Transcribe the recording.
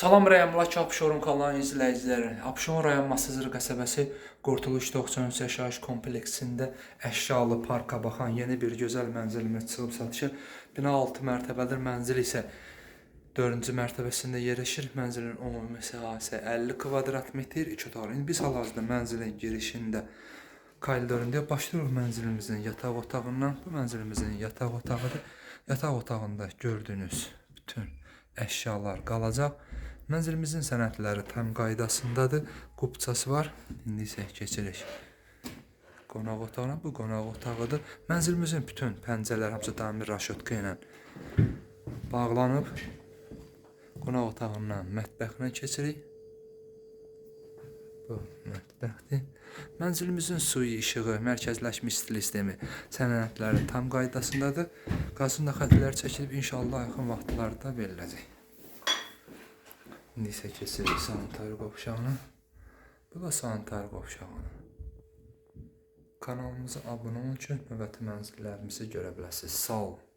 Salam rəyamlak Abşeron kanalının izləyiciləri. Abşeron rayon Masazır qəsəbəsi Qurtuluş 93 yaşayış kompleksində əşyalı parka baxan yeni bir gözəl mənzilimiz çıxıb satışa. Bina 6 mərtəbədir, mənzil isə 4-cü mərtəbəsində yerləşir. Mənzilin ümumi sahəsi 50 kvadrat metr, 2 otaqlı. İndi biz hal-hazırda mənzilin girişində koridorunda başlayırıq mənzilimizin yataq otağından. Bu mənzilimizin yataq otağıdır. Yataq otağında gördüyünüz bütün əşyalar qalacaq. Mənzilimizin sənədləri tam qaydasındadır. Qubçası var. İndi isə keçirik. Qonaq otağına bu qonaq otağıdır. Mənzilimizin bütün pəncərələri hamısı damir raşotka ilə bağlanıb. Qonaq otağından mətbəxinə keçirik. Bu mətbəxdir. Mənzilimizin suyu, işığı, mərkəzləşmiş stil sistemi, sənədləri tam qaydasındadır. Qazında xətlər çəkilib inşallah yaxın vaxtlarda veriləcək. İndi isə keçirik sanitar qovşağına. Bu da sanitar qovşağıdır. Kanalımıza abunə olun ki, növbəti mənzillərimizi görə biləsiniz. Sağ olun.